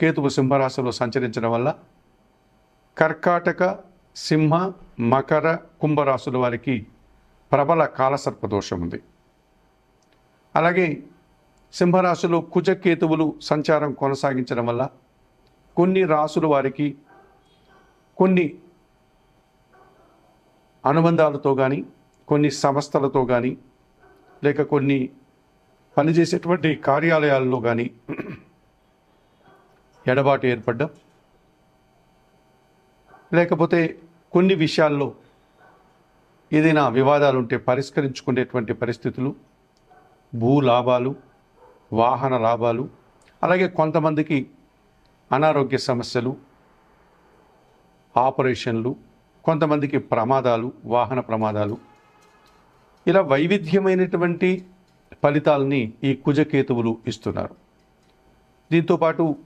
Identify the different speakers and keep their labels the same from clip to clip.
Speaker 1: కేతువు సింహరాశిలో సంచరించడం వల్ల కర్కాటక సింహ మకర కుంభరాశుల వారికి ప్రబల కాలసర్ప దోషం ఉంది. అలాగే సింహరాశిలో కుజకేతువులు సంచారం కొనసాగించడం వల్ల కొన్ని రాసుల వారికి కొన్ని అనుబంధాలతో కానీ కొన్ని సంస్థలతో కానీ లేక కొన్ని పనిచేసేటువంటి కార్యాలయాల్లో కానీ ఎడబాటు ఏర్పడ్డం. లేకపోతే కొన్ని విషయాల్లో ఏదైనా వివాదాలు ఉంటే పరిష్కరించుకునేటువంటి పరిస్థితులు భూ లాభాలు వాహన లాభాలు అలాగే కొంతమందికి అనారోగ్య సమస్యలు ఆపరేషన్లు కొంతమందికి ప్రమాదాలు వాహన ప్రమాదాలు. ఇలా వైవిధ్యమైనటువంటి ఫలితాలని ఈ కుజకేతువులు ఇస్తున్నారు. దీంతోపాటు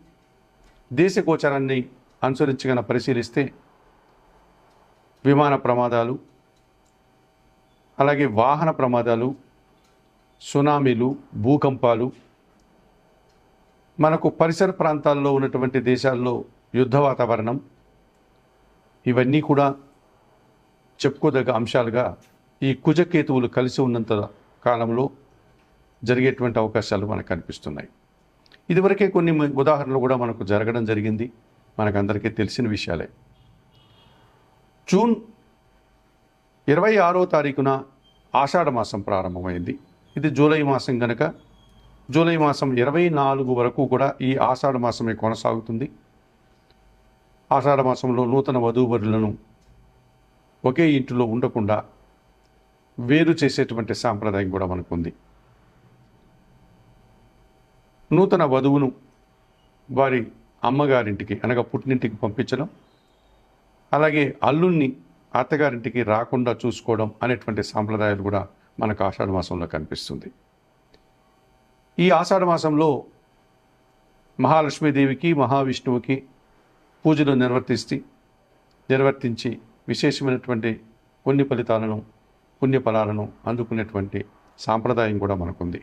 Speaker 1: దేశ గోచరాన్ని అనుసరించగన పరిశీలిస్తే విమాన ప్రమాదాలు అలాగే వాహన ప్రమాదాలు సునామీలు భూకంపాలు మనకు పరిసర ప్రాంతాల్లో ఉన్నటువంటి దేశాల్లో యుద్ధ వాతావరణం ఇవన్నీ కూడా చెప్పుకోదగ్గ అంశాలుగా ఈ కుజకేతువులు కలిసి ఉన్నంత కాలంలో జరిగేటువంటి అవకాశాలు మనకు కనిపిస్తున్నాయి. ఇదివరకే కొన్ని ఉదాహరణలు కూడా మనకు జరగడం జరిగింది. మనకందరికీ తెలిసిన విషయాలే. జూన్ ఇరవై ఆరో తారీఖున ఆషాఢ మాసం ప్రారంభమైంది. ఇది జూలై మాసం కనుక జూలై మాసం ఇరవై నాలుగు వరకు కూడా ఈ ఆషాఢ మాసమే కొనసాగుతుంది. ఆషాఢ మాసంలో నూతన వధూవరులను ఒకే ఇంటిలో ఉండకుండా వేరు చేసేటువంటి సాంప్రదాయం కూడా మనకుంది. నూతన వధువును వారి అమ్మగారింటికి అనగా పుట్టినింటికి పంపించడం అలాగే అల్లుణ్ణి అత్తగారింటికి రాకుండా చూసుకోవడం అనేటువంటి సాంప్రదాయాలు కూడా మనకు ఆషాఢ మాసంలో కనిపిస్తుంది. ఈ ఆషాఢ మాసంలో మహాలక్ష్మీదేవికి మహావిష్ణువుకి పూజలు నిర్వర్తిస్తే నిర్వర్తించి విశేషమైనటువంటి పుణ్య ఫలితాలను పుణ్యఫలాలను అందుకునేటువంటి సాంప్రదాయం కూడా మనకుంది.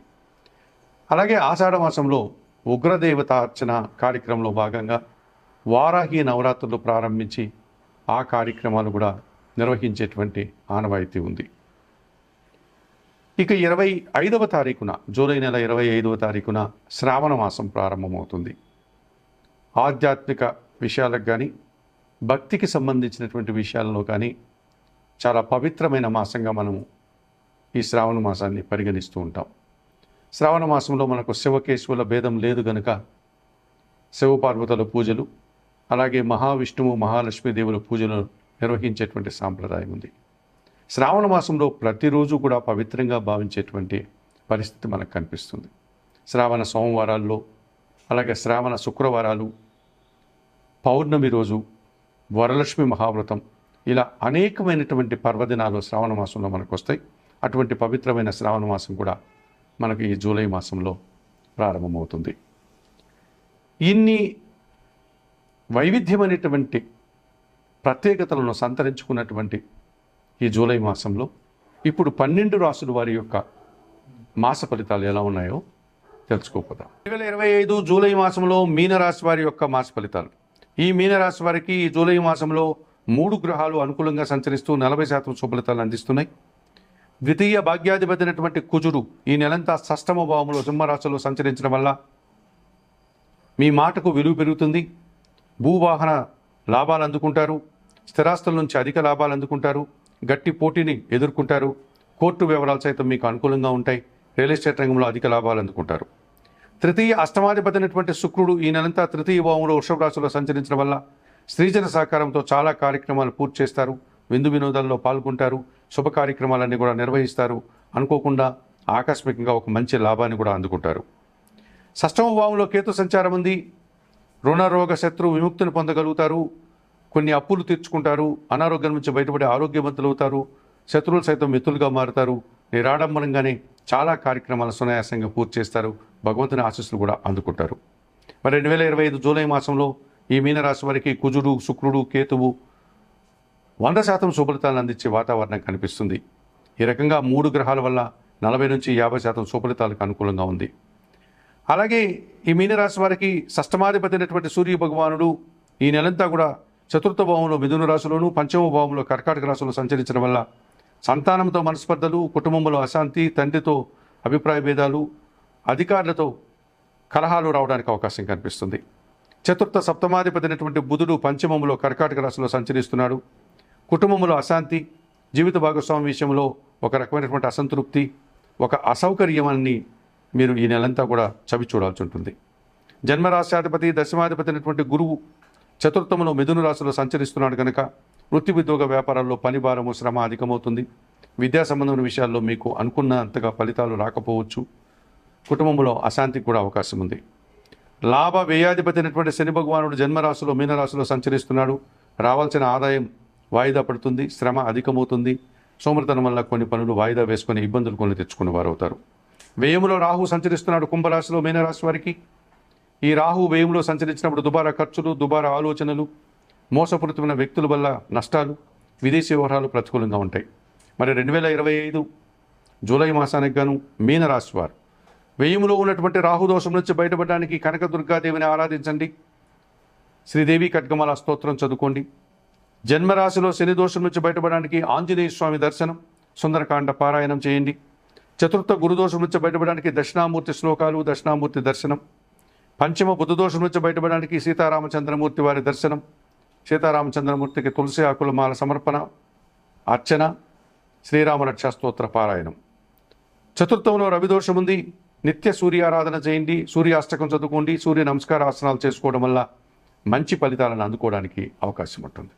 Speaker 1: అలాగే ఆషాఢ మాసంలో ఉగ్రదేవత అర్చన కార్యక్రమంలో భాగంగా వారాహి నవరాత్రులు ప్రారంభించి ఆ కార్యక్రమాలు కూడా నిర్వహించేటువంటి ఆనవాయితీ ఉంది. ఇక ఇరవై ఐదవ తారీఖున జూలై నెల ఇరవై ఐదవ తారీఖున శ్రావణ మాసం ప్రారంభమవుతుంది. ఆధ్యాత్మిక విషయాలకు కానీ భక్తికి సంబంధించినటువంటి విషయాలలో కానీ చాలా పవిత్రమైన మాసంగా మనము ఈ శ్రావణ మాసాన్ని పరిగణిస్తూ ఉంటాం. శ్రావణ మాసంలో మనకు శివకేశవుల భేదం లేదు గనుక శివపార్వతుల పూజలు అలాగే మహావిష్ణువు మహాలక్ష్మీదేవుల పూజలు నిర్వహించేటువంటి సాంప్రదాయం ఉంది. శ్రావణ మాసంలో ప్రతిరోజు కూడా పవిత్రంగా భావించేటువంటి పరిస్థితి మనకు కనిపిస్తుంది. శ్రావణ సోమవారాల్లో అలాగే శ్రావణ శుక్రవారాలు పౌర్ణమి రోజు వరలక్ష్మి మహావ్రతం ఇలా అనేకమైనటువంటి పర్వదినాలు శ్రావణ మాసంలో మనకు వస్తాయి. అటువంటి పవిత్రమైన శ్రావణ మాసం కూడా మనకు ఈ జూలై మాసంలో ప్రారంభమవుతుంది. ఇన్ని వైవిధ్యమైనటువంటి ప్రత్యేకతలను సంతరించుకున్నటువంటి ఈ జూలై మాసంలో ఇప్పుడు పన్నెండు రాసుల వారి యొక్క మాస ఫలితాలు ఎలా ఉన్నాయో తెలుసుకోపోదాం. రెండు వేల ఇరవై ఐదు జూలై మాసంలో మీనరాశి వారి యొక్క మాస ఫలితాలు. ఈ మీనరాశి వారికి ఈ జూలై మాసంలో మూడు గ్రహాలు అనుకూలంగా సంచరిస్తూ నలభై శాతం శుభలితాలు అందిస్తున్నాయి. ద్వితీయ భాగ్యాధిపతి అయినటువంటి కుజుడు ఈ నెలంతా షష్టమ భావంలో సింహరాశిలో సంచరించడం వల్ల మీ మాటకు విలువ పెరుగుతుంది. భూవాహన లాభాలు అందుకుంటారు. స్థిరాస్తుల నుంచి అధిక లాభాలు అందుకుంటారు. గట్టి పోటీని ఎదుర్కొంటారు. కోర్టు వివరాలు సైతం మీకు అనుకూలంగా ఉంటాయి. రియల్ ఎస్టేట్ రంగంలో అధిక లాభాలు అందుకుంటారు. తృతీయ అష్టమాధిపతి అయినటువంటి శుక్రుడు ఈ నెలంతా తృతీయ భావంలో వృషభ రాశిలో సంచరించడం వల్ల స్త్రీజన సహకారంతో చాలా కార్యక్రమాలు పూర్తి చేస్తారు. విందు వినోదాల్లో పాల్గొంటారు శుభ కార్యక్రమాలన్నీ కూడా నిర్వహిస్తారు అనుకోకుండా ఆకస్మికంగా ఒక మంచి లాభాన్ని కూడా అందుకుంటారు. షష్టమ భావంలో కేతు సంచారం ఉంది. రుణరోగ శత్రు విముక్తిని పొందగలుగుతారు. కొన్ని అప్పులు తీర్చుకుంటారు. అనారోగ్యం నుంచి బయటపడే ఆరోగ్యవంతులు అవుతారు. శత్రువులు సైతం మిత్రులుగా మారుతారు. నిరాడంబరంగానే చాలా కార్యక్రమాలు సునాయాసంగా పూర్తి చేస్తారు. భగవంతుని ఆశీస్సులు కూడా అందుకుంటారు. మరి రెండు వేల ఇరవై ఐదు జూలై మాసంలో ఈ మీనరాశి వారికి కుజుడు శుక్రుడు కేతువు వంద శాతం శుభలితాలను అందించే వాతావరణం కనిపిస్తుంది. ఈ రకంగా మూడు గ్రహాల వల్ల నలభై నుంచి యాభై శాతం శుభలితాలకు అనుకూలంగా ఉంది. అలాగే ఈ మీనరాశి వారికి షష్టమాధిపతి అయినటువంటి సూర్య భగవానుడు ఈ నెలంతా కూడా చతుర్థ భావంలో మిథున రాశిలోను పంచమ భావంలో కర్కాటక రాశిలో సంచరించడం వల్ల సంతానంతో మనస్పర్ధలు కుటుంబంలో అశాంతి తండ్రితో అభిప్రాయ భేదాలు అధికారులతో కలహాలు రావడానికి అవకాశం కనిపిస్తుంది. చతుర్థ సప్తమాధిపతి అయినటువంటి బుధుడు పంచమంలో కర్కాటక రాశిలో సంచరిస్తున్నాడు. కుటుంబంలో అశాంతి జీవిత భాగస్వామి విషయంలో ఒక రకమైనటువంటి అసంతృప్తి ఒక అసౌకర్యాన్ని మీరు ఈ నెలంతా కూడా చవి చూడాల్సి ఉంటుంది. జన్మరాశ్యాధిపతి దశమాధిపతి అయినటువంటి గురువు చతుర్థంలో మిథున రాశిలో సంచరిస్తున్నాడు కనుక వృత్తి ఉద్యోగ వ్యాపారాల్లో పని భారము శ్రమ అధికమవుతుంది. విద్యా సంబంధమైన విషయాల్లో మీకు అనుకున్నంతగా ఫలితాలు రాకపోవచ్చు. కుటుంబంలో అశాంతికి కూడా అవకాశం ఉంది. లాభ వ్యయాధిపతి అయినటువంటి శని భగవానుడు జన్మరాశిలో మీనరాశిలో సంచరిస్తున్నాడు. రావాల్సిన ఆదాయం వాయిదా పడుతుంది శ్రమ అధికమవుతుంది. సోమరితనం వల్ల కొన్ని పనులు వాయిదా వేసుకొని ఇబ్బందులు కొన్ని తెచ్చుకునే వారు అవుతారు వ్యయంలో రాహు సంచరిస్తున్నాడు కుంభరాశిలో మీనరాశి వారికి. ఈ రాహు వ్యయంలో సంచరించినప్పుడు దుబారా ఖర్చులు దుబారా ఆలోచనలు మోసపూరితమైన వ్యక్తుల వల్ల నష్టాలు విదేశీ వ్యవహారాలు ప్రతికూలంగా ఉంటాయి. మరి రెండు వేల ఇరవై ఐదు జూలై మాసానికి గాను మీనరాశి వారు. వ్యయంలో ఉన్నటువంటి రాహుదోషం నుంచి బయటపడడానికి కనకదుర్గాదేవిని ఆరాధించండి. శ్రీదేవి ఖడ్గమాల స్తోత్రం చదువుకోండి. జన్మరాశిలో శని దోషం నుంచి బయటపడడానికి ఆంజనేయ స్వామి దర్శనం సుందరకాండ పారాయణం చేయండి. చతుర్థ గురుదోషం నుంచి బయటపడడానికి దక్షిణామూర్తి శ్లోకాలు దక్షిణామూర్తి దర్శనం. పంచమ బుధ దోషం నుంచి బయటపడడానికి సీతారామచంద్రమూర్తి వారి దర్శనం. సీతారామచంద్రమూర్తికి తులసి ఆకుల మాల సమర్పణ అర్చన శ్రీరామ పారాయణం. చతుర్థంలో రవిదోషం ఉంది. నిత్య సూర్యారాధన చేయండి. సూర్యాష్టకం చదువుకోండి. సూర్య నమస్కార ఆసనాలు చేసుకోవడం వల్ల మంచి ఫలితాలను అందుకోవడానికి అవకాశం ఉంటుంది.